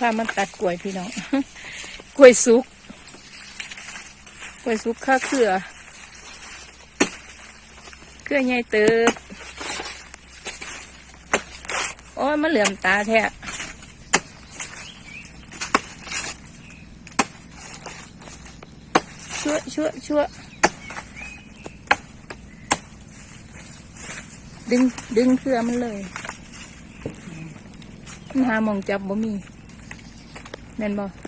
พามันตัดกล้วยพี่น้อง กล้วยสุก กล้วยสุกข้าเครือ เครือใหญ่เติบ โอ้ยมันเหลื่อมตาแท้ชั่วชั่วชั่วดึง ดึงเครือมันเลยนหามองจับบ่มี แม่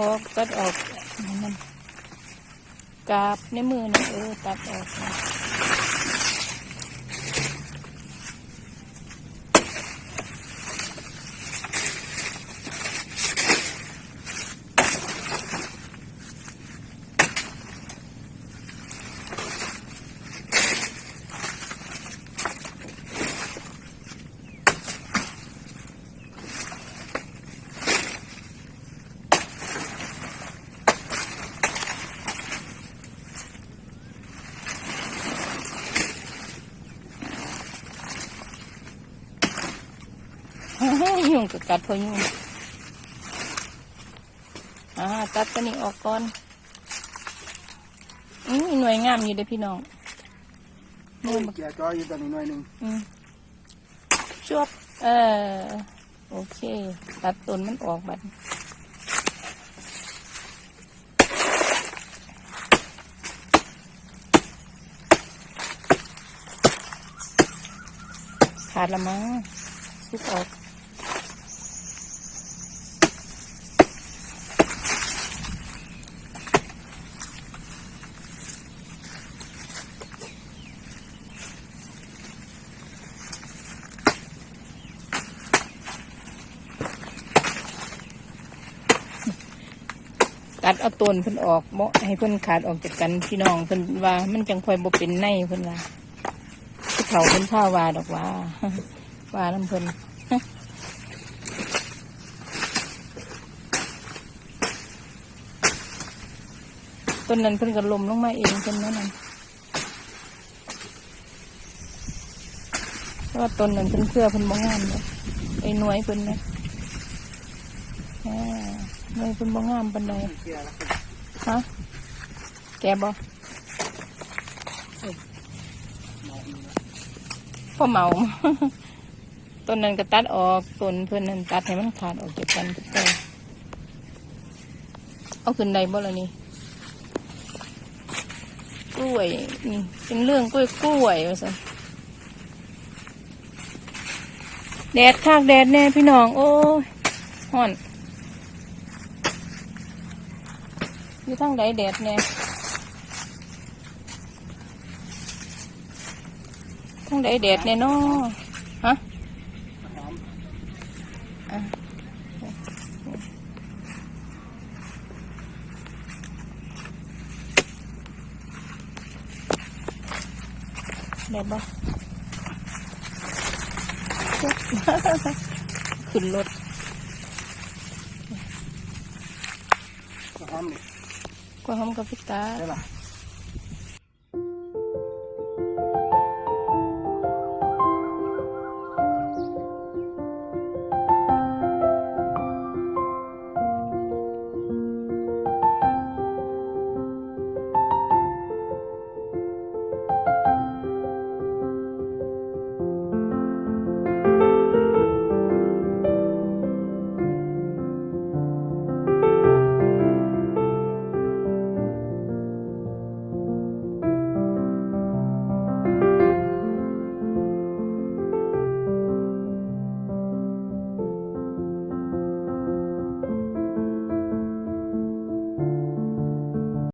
ออกตัดออกมันกาบในมือนี่เออตัดออก ยุ่งกับกัดพอยุ่งอ่าตัดตัวนี้ออกก่อนอืมหน่วยงามอยู่เด้อพี่น้องโอ้ยเกียร์จอยอยู่ตอนนี้หน่อยหนึ่งอืมจวบเออโอเค ตัดต้นมันออกบัดขาดละมั้งทุกออก ตัดเอาต้นเพิ่นออกเมาะให้เพิ่นขาดออกจากกันพี่น้องเพิ่นว่า มันจังค่อยบ่เป็นในเพิ่นว่าผู้เฒ่าเพิ่นผ้าว่าดอกว่าว่าน้ำเพิ่นต้นนั้นเพิ่นก็ลมลงมาเองเพิ่นนั่นน่ะเพราะว่าต้นนั้นเพิ่นเครือเพิ่นบ่งามเลยไอ้หน่วยเพิ่นนะอ่า หน่เพิ่นบ่งามปานใดฮะแกบอพ่อเมา ต้นนั้นก็ตัดออกต้นเพื่อนนั้นตัดให้มันขาดออกจากกันทุกต้นเอาขึ้นใดบ่ละนี่กล้วยนี่เป็นเรื่องกล้วยกล้วยว่าสิแดดคากแดดแน่พี่น้อง โอ้ยห่อน อยู่ทางใดแดดแน่ทางใดแดดแน่นอฮะหอมอะแดดบ่ขึ้นรถหอมนี่ก็ห อมกับพิตาได้ละ